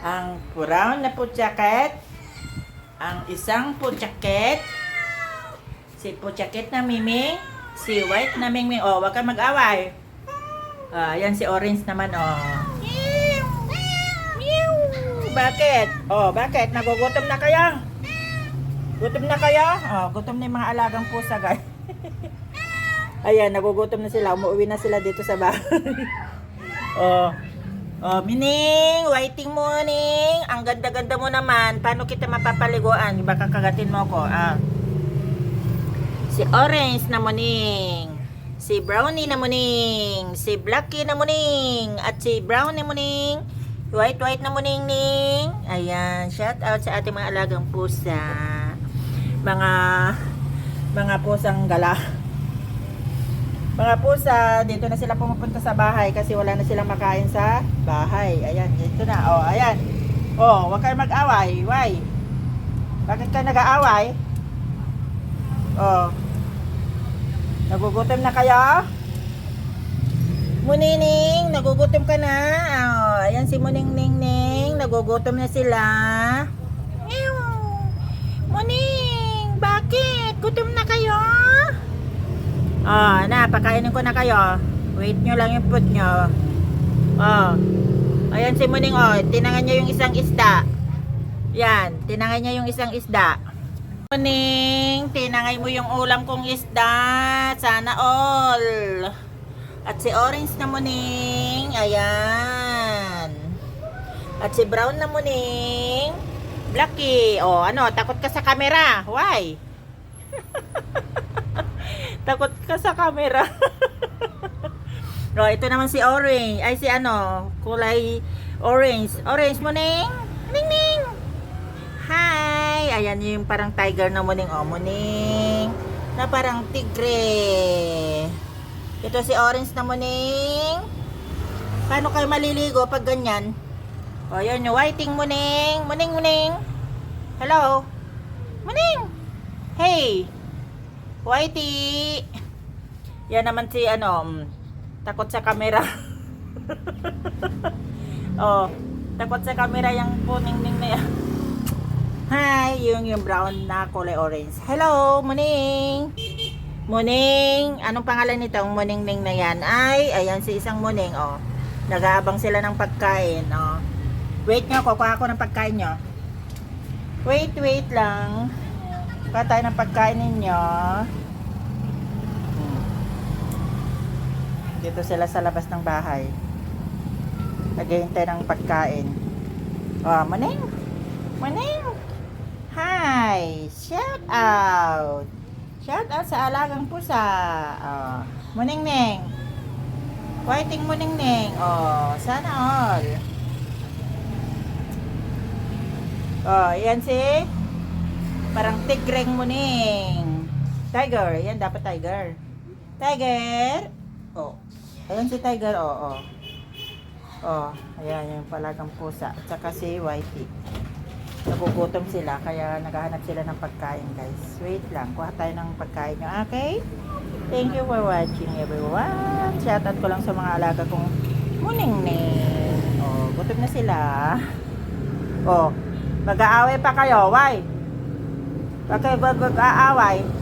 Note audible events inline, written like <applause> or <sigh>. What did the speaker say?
Ang brown na po jacket. Ang isang po jacket. Si po jacket na Miming. Si white na Mingming. Oh, wag kang mag-away. Ah, yan si orange naman, oh. Bakit? Oh, bakit? Nagugutom na kayo? Gutom na kayo? Oh, gutom na yung mga alagang pusa, guys. <laughs> Ayan, nagugutom na sila. Umuwi na sila dito sa bahay. <laughs> oh. Oh, Mining, waiting morning. Ang ganda-ganda mo naman. Paano kita mapapaliguan? Baka kagatin mo ko. Ah. Si Orange na muning. Si Brownie na muning. Si Blacky na muning. At si Brown na muning. White white na muning ning. Ayan, shout out sa ating mga alagang pusa. Mga mga pusang gala. Mga pusa, dito na sila pumupunta sa bahay kasi wala na silang makain sa bahay. Ayan, dito na. Oh, ayan. Oh, huwag kayo mag-away. Why? Bakit ka nag-aaway? Oh. Nagugutom na kayo? Munining, nagugutom ka na. Oh, ayan si Muning Ning Ning, nagugutom na sila. Ew. Muning, bakit? Gutom na kayo? Oh, na, pakainin ko na kayo. Wait nyo lang yung food nyo. Oh. Ayan si Muning, oh. Tinangan niya yung isang isda. Yan, tinangay niya yung isang isda. Muning, tinangay mo yung ulam kong isda. Sana all. At si orange na muning. Ayan. At si brown na muning. Blacky. O, ano, takot ka sa camera. Why? <laughs> takot ka sa camera. <laughs> o, ito naman si orange. Ay, si ano, kulay orange. Orange muning. Ning ning. Hi! Ayan yung parang tiger na muning. O, muning. Na parang tigre. Ito si orange na muning. Paano kayo maliligo pag ganyan? O, yun yung whiting muning. Muning, muning. Hello? Muning! Hey! Whitey! Yan naman si ano, mm, takot sa camera. <laughs> oh, takot sa camera yung puning-ning na yan. Hi, yung yung brown na kulay orange. Hello, muning. Muning, anong pangalan nitong muning ning na yan? Ay, ayan si isang muning, oh. Nag-aabang sila ng pagkain, oh. Wait nyo, kukuha ako ng pagkain nyo. Wait, wait lang. Kuha tayo ng pagkain ninyo. Dito sila sa labas ng bahay. Naghihintay ng pagkain. Oh, muning. Muning. Hi! Shout out! Shout out sa alagang pusa. Oh, Muning Ning. Whiting Muning Ning. Oh, sana all. Oh, yan si parang tigreng muning. Tiger, yan dapat tiger. Tiger. Oh. Ayan si tiger, oh, oh. Oh, ayan yung palagang pusa. At saka si Whitey. Nagugutom sila, kaya naghahanap sila ng pagkain, guys. Wait lang, kuha tayo ng pagkain nyo, okay? Thank you for watching, everyone. Shoutout ko lang sa mga alaga kong muning Oh, gutom na sila. Oh, mag-aaway pa kayo, why? Bakit mag-aaway?